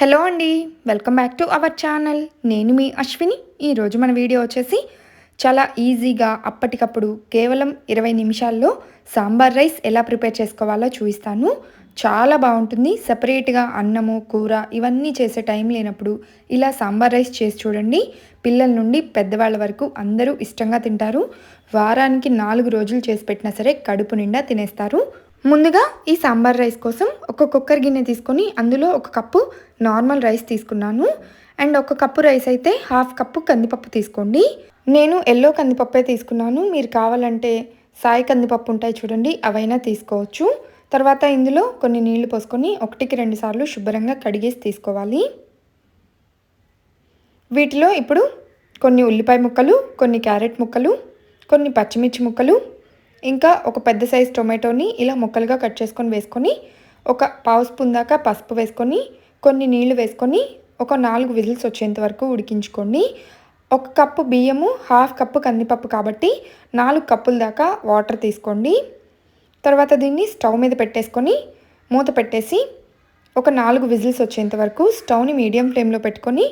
Hello అండి welcome back to our channel. నేను మీ అశ్విని. ఈరోజు మన వీడియో వచ్చేసి చాలా ఈజీగా అప్పటికప్పుడు కేవలం ఇరవై నిమిషాల్లో సాంబార్ రైస్ ఎలా ప్రిపేర్ చేసుకోవాలో చూపిస్తాను. చాలా బాగుంటుంది. సపరేట్గా అన్నము కూర ఇవన్నీ చేసే టైం లేనప్పుడు ఇలా సాంబార్ రైస్ చేసి చూడండి. పిల్లల నుండి పెద్దవాళ్ళ వరకు అందరూ ఇష్టంగా తింటారు. వారానికి నాలుగు రోజులు చేసి పెట్టినా సరే కడుపు నిండా తినేస్తారు. ముందుగా ఈ సాంబార్ రైస్ కోసం ఒక కుక్కర్ గిన్నె తీసుకొని అందులో ఒక కప్పు నార్మల్ రైస్ తీసుకున్నాను. అండ్ ఒక కప్పు రైస్ అయితే హాఫ్ కప్పు కందిపప్పు తీసుకోండి. నేను ఎల్లో కందిపప్పే తీసుకున్నాను. మీరు కావాలంటే సాయి కందిపప్పు ఉంటాయి చూడండి అవైనా తీసుకోవచ్చు. తర్వాత ఇందులో కొన్ని నీళ్ళు పోసుకొని ఒకటికి రెండు సార్లు శుభ్రంగా కడిగేసి తీసుకోవాలి. వీటిలో ఇప్పుడు కొన్ని ఉల్లిపాయ ముక్కలు కొన్ని క్యారెట్ ముక్కలు కొన్ని పచ్చిమిర్చి ముక్కలు ఇంకా ఒక పెద్ద సైజ్ టొమాటోని ఇలా ముక్కలుగా కట్ చేసుకొని వేసుకొని ఒక పావు స్పూన్ దాకా పసుపు వేసుకొని కొన్ని నీళ్ళు వేసుకొని ఒక నాలుగు విజిల్స్ వచ్చేంత వరకు ఉడికించుకోండి ఒక కప్పు బియ్యము హాఫ్ కప్పు కందిపప్పు కాబట్టి నాలుగు కప్పుల దాకా వాటర్ తీసుకోండి. తర్వాత దీన్ని స్టవ్ మీద పెట్టేసుకొని మూత పెట్టేసి ఒక నాలుగు విజిల్స్ వచ్చేంత వరకు స్టవ్ని మీడియం ఫ్లేమ్లో పెట్టుకొని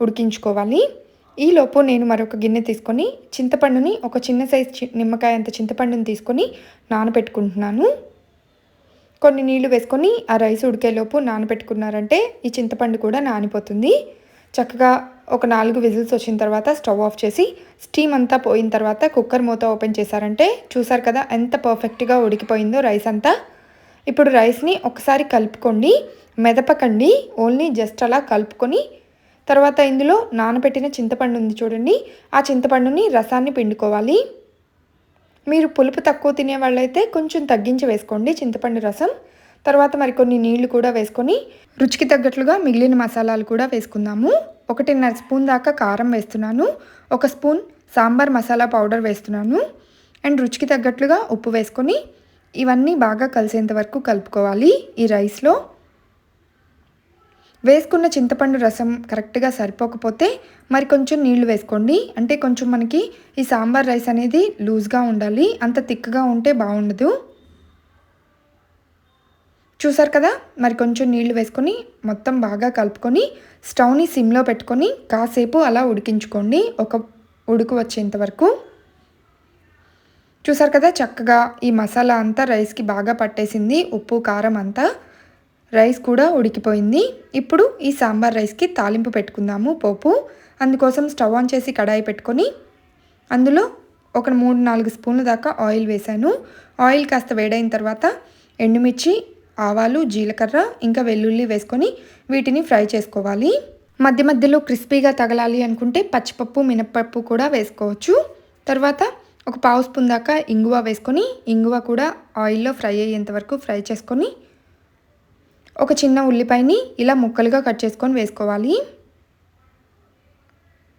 ఉడికించుకోవాలి. ఈలోపు నేను మరొక గిన్నె తీసుకొని చింతపండుని ఒక చిన్న సైజ్ నిమ్మకాయ అంత చింతపండుని తీసుకొని నానబెట్టుకుంటున్నాను. కొన్ని నీళ్ళు వేసుకొని ఆ రైస్ ఉడికేలోపు నానబెట్టుకున్నారంటే ఈ చింతపండు కూడా నానిపోతుంది. చక్కగా ఒక నాలుగు విజిల్స్ వచ్చిన తర్వాత స్టవ్ ఆఫ్ చేసి స్టీమ్ అంతా పోయిన తర్వాత కుక్కర్ మూత ఓపెన్ చేశారంటే చూసారు కదా ఎంత పర్ఫెక్ట్గా ఉడికిపోయిందో రైస్ అంతా. ఇప్పుడు రైస్ని ఒకసారి కలుపుకోండి మెదపకండి ఓన్లీ జస్ట్ అలా కలుపుకొని తర్వాత ఇందులో నానబెట్టిన చింతపండు ఉంది చూడండి. ఆ చింతపండుని రసాన్ని పిండుకోవాలి. మీరు పులుపు తక్కువ తినే వాళ్ళైతే కొంచెం తగ్గించి వేసుకోండి చింతపండు రసం. తర్వాత మరికొన్ని నీళ్ళు కూడా వేసుకొని రుచికి తగ్గట్లుగా మిగిలిన మసాలాలు కూడా వేసుకుందాము. ఒకటిన్నర స్పూన్ దాకా కారం వేస్తున్నాను. ఒక స్పూన్ సాంబార్ మసాలా పౌడర్ వేస్తున్నాను. అండ్ రుచికి తగ్గట్లుగా ఉప్పు వేసుకొని ఇవన్నీ బాగా కలిసేంత వరకు కలుపుకోవాలి ఈ రైస్లో. వేసుకున్న చింతపండు రసం కరెక్ట్గా సరిపోకపోతే మరి కొంచెం నీళ్ళు వేసుకోండి. అంటే కొంచెం మనకి ఈ సాంబార్ రైస్ అనేది లూజ్గా ఉండాలి. అంత థిక్గా ఉంటే బాగుండదు. చూసారు కదా? మరి కొంచెం నీళ్ళు వేసుకొని మొత్తం బాగా కలుపుకొని స్టవ్ని సిమ్లో పెట్టుకొని కాసేపు అలా ఉడికించుకోండి. ఒక ఉడుకు వచ్చేంత వరకు. చూసారు కదా? చక్కగా ఈ మసాలా అంతా రైస్కి బాగా పట్టేసింది. ఉప్పు కారం అంతా రైస్ కూడా ఉడికిపోయింది. ఇప్పుడు ఈ సాంబార్ రైస్కి తాలింపు పెట్టుకుందాము పోపు. అందుకోసం స్టవ్ ఆన్ చేసి కడాయి పెట్టుకొని అందులో ఒక మూడు నాలుగు స్పూన్ల దాకా ఆయిల్ వేశాను ఆయిల్ కాస్త వేడైన తర్వాత ఎండుమిర్చి ఆవాలు జీలకర్ర ఇంకా వెల్లుల్లి వేసుకొని వీటిని ఫ్రై చేసుకోవాలి. మధ్య మధ్యలో క్రిస్పీగా తగలాలి అనుకుంటే పచ్చిపప్పు మినప్పప్పు కూడా వేసుకోవచ్చు. తర్వాత ఒక పావు స్పూన్ దాకా ఇంగువ వేసుకొని ఇంగువ కూడా ఆయిల్లో ఫ్రై అయ్యేంత వరకు ఫ్రై చేసుకొని ఒక చిన్న ఉల్లిపాయని ఇలా ముక్కలుగా కట్ చేసుకొని వేసుకోవాలి.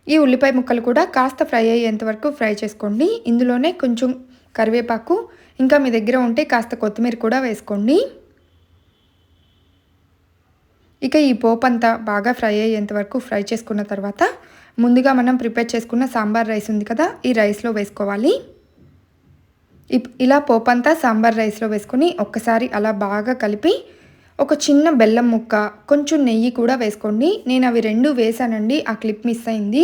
ఈ ఉల్లిపాయ ముక్కలు కూడా కాస్త ఫ్రై అయ్యేంత వరకు ఫ్రై చేసుకోండి. ఇందులోనే కొంచెం కరివేపాకు ఇంకా మీ దగ్గర ఉంటే కాస్త కొత్తిమీర కూడా వేసుకోండి. ఇక ఈ పోపు అంతా బాగా ఫ్రై అయ్యేంత వరకు ఫ్రై చేసుకున్న తర్వాత ముందుగా మనం ప్రిపేర్ చేసుకున్న సాంబార్ రైస్ ఉంది కదా ఈ రైస్లో వేసుకోవాలి. ఇలా పోపంతా సాంబార్ రైస్లో వేసుకొని ఒక్కసారి అలా బాగా కలిపి ఒక చిన్న బెల్లం ముక్క కొంచెం నెయ్యి కూడా వేసుకోండి. నేను అవి రెండు వేసానండి ఆ క్లిప్ మిస్ అయింది.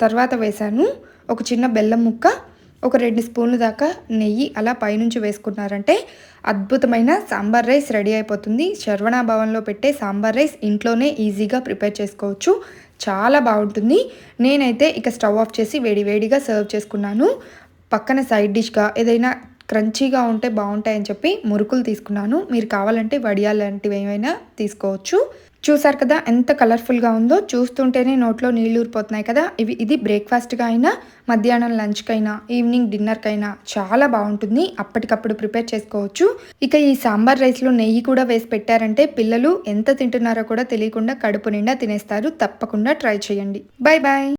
తర్వాత వేశాను. ఒక చిన్న బెల్లం ముక్క ఒక రెండు స్పూన్లు దాకా నెయ్యి అలా పైనుంచి వేసుకున్నారంటే అద్భుతమైన సాంబార్ రైస్ రెడీ అయిపోతుంది. శర్వణ భవన్లో పెట్టే సాంబార్ రైస్ ఇంట్లోనే ఈజీగా ప్రిపేర్ చేసుకోవచ్చు. చాలా బాగుంటుంది. నేనైతే ఇక స్టవ్ ఆఫ్ చేసి వేడి వేడిగా సర్వ్ చేసుకున్నాను. పక్కన సైడ్ డిష్గా ఏదైనా క్రంచీగా ఉంటే బాగుంటాయని చెప్పి మురుకులు తీసుకున్నాను. మీరు కావాలంటే వడియాలు లాంటివి ఏమైనా తీసుకోవచ్చు. చూసారు కదా ఎంత కలర్ఫుల్గా ఉందో. చూస్తుంటేనే నోట్లో నీళ్ళు ఊరిపోతున్నాయి కదా. ఇవి ఇది బ్రేక్ఫాస్ట్గా అయినా మధ్యాహ్నం లంచ్కైనా ఈవినింగ్ డిన్నర్కైనా చాలా బాగుంటుంది. అప్పటికప్పుడు ప్రిపేర్ చేసుకోవచ్చు. ఇక ఈ సాంబార్ రైస్లో నెయ్యి కూడా వేసి పెట్టారంటే పిల్లలు ఎంత తింటున్నారో కూడా తెలియకుండా కడుపు నిండా తినేస్తారు. తప్పకుండా ట్రై చేయండి. Bye bye